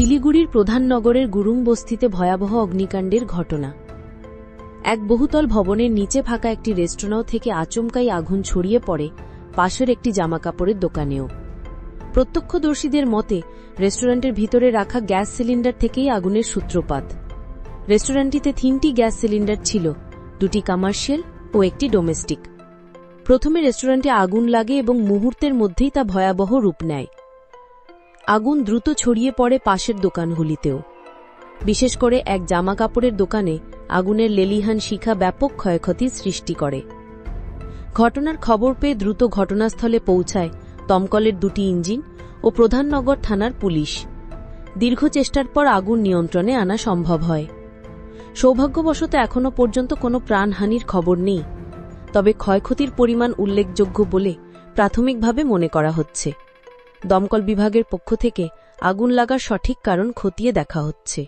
শিলিগুড়ির প্রধান নগরের গুরুং বস্তিতে ভয়াবহ অগ্নিকাণ্ডের ঘটনা। এক বহুতল ভবনের নিচে ফাঁকা একটি রেস্টুরেন্ট থেকে আচমকাই আগুন ছড়িয়ে পড়ে পাশের একটি জামাকাপড়ের দোকানেও। প্রত্যক্ষদর্শীদের মতে রেস্টুরেন্টের ভিতরে রাখা গ্যাস সিলিন্ডার থেকেই আগুনের সূত্রপাত। রেস্টুরেন্টটিতে তিনটি গ্যাস সিলিন্ডার ছিল, দুটি কমার্শিয়াল ও একটি ডোমেস্টিক। প্রথমে রেস্টুরেন্টে আগুন লাগে এবং মুহূর্তের মধ্যেই তা ভয়াবহ রূপ নেয়। আগুন দ্রুত ছড়িয়ে পড়ে পাশের দোকানগুলিতেও। বিশেষ করে এক জামা কাপড়ের দোকানে আগুনের লেলিহান শিখা ব্যাপক ক্ষয়ক্ষতির সৃষ্টি করে। ঘটনার খবর পেয়ে দ্রুত ঘটনাস্থলে পৌঁছায় দমকলের দুটি ইঞ্জিন ও প্রধাননগর থানার পুলিশ। দীর্ঘ চেষ্টার পর আগুন নিয়ন্ত্রণে আনা সম্ভব হয়। সৌভাগ্যবশত এখনও পর্যন্ত কোনো প্রাণহানির খবর নেই, তবে ক্ষয়ক্ষতির পরিমাণ উল্লেখযোগ্য বলে প্রাথমিকভাবে মনে করা হচ্ছে। দমকল বিভাগের পক্ষ থেকে আগুন লাগার সঠিক কারণ খতিয়ে দেখা হচ্ছে।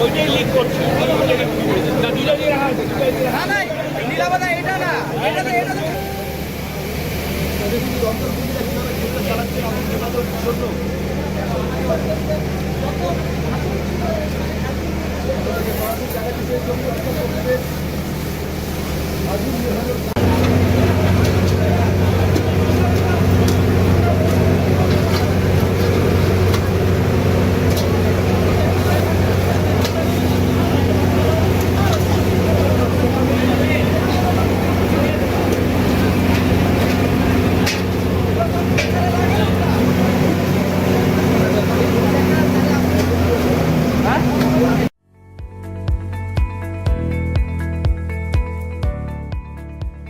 ওইটাই লিক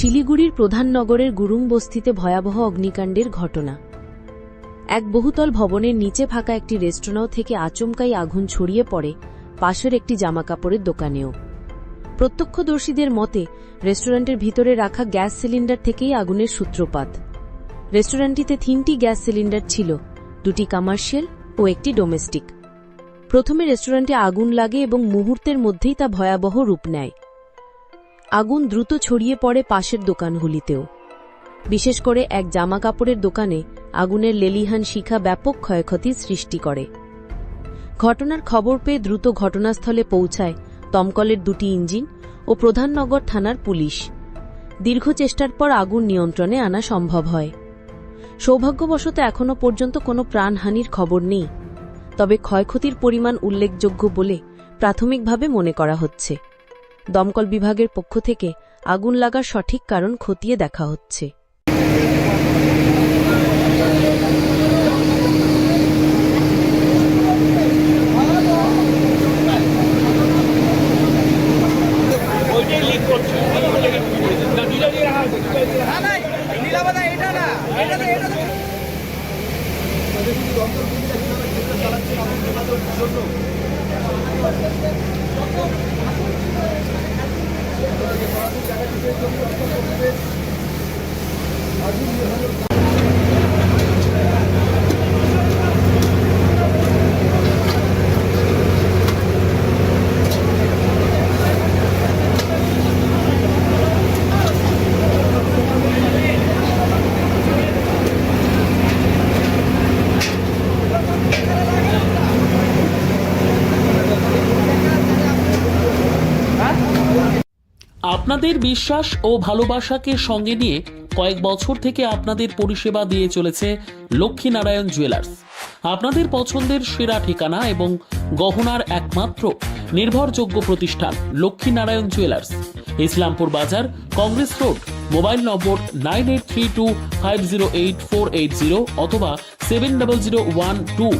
শিলিগুড়ির প্রধান নগরের গুরুং বস্তিতে ভয়াবহ অগ্নিকাণ্ডের ঘটনা। এক বহুতল ভবনের নিচে ফাঁকা একটি রেস্টুরেন্ট থেকে আচমকাই আগুন ছড়িয়ে পড়ে পাশের একটি জামাকাপড়ের দোকানেও। প্রত্যক্ষদর্শীদের মতে রেস্টুরেন্টের ভিতরে রাখা গ্যাস সিলিন্ডার থেকেই আগুনের সূত্রপাত। রেস্টুরেন্টটিতে তিনটি গ্যাস সিলিন্ডার ছিল, দুটি কমার্শিয়াল ও একটি ডোমেস্টিক। প্রথমে রেস্টুরেন্টে আগুন লাগে এবং মুহূর্তের মধ্যেই তা ভয়াবহ রূপ নেয়। আগুন দ্রুত ছড়িয়ে পড়ে পাশের দোকানগুলিতেও। বিশেষ করে এক জামা কাপড়ের দোকানে আগুনের লেলিহান শিখা ব্যাপক ক্ষয়ক্ষতির সৃষ্টি করে। ঘটনার খবর পেয়ে দ্রুত ঘটনাস্থলে পৌঁছায় দমকলের দুটি ইঞ্জিন ও প্রধাননগর থানার পুলিশ। দীর্ঘ চেষ্টার পর আগুন নিয়ন্ত্রণে আনা সম্ভব হয়। সৌভাগ্যবশত এখনও পর্যন্ত কোনো প্রাণহানির খবর নেই। তবে ক্ষয়ক্ষতির পরিমাণ উল্লেখযোগ্য বলে প্রাথমিকভাবে মনে করা হচ্ছে। দমকল বিভাগের পক্ষ থেকে আগুন লাগার সঠিক কারণ খতিয়ে দেখা হচ্ছে। আজ আপনাদের বিশ্বাস ও ভালোবাসাকে সঙ্গে নিয়ে কয়েক বছর থেকে আপনাদের পরিষেবা দিয়ে চলেছে লক্ষ্মীনারায়ণ জুয়েলার্স। আপনাদের পছন্দের সেরা ঠিকানা এবং গহনার একমাত্র নির্ভরযোগ্য প্রতিষ্ঠান Lakshminarayan jewellers. Islampur Bazar, Congress road, mobile number nine eight three two five zero eight four eight zero অথবা seven double zero one two.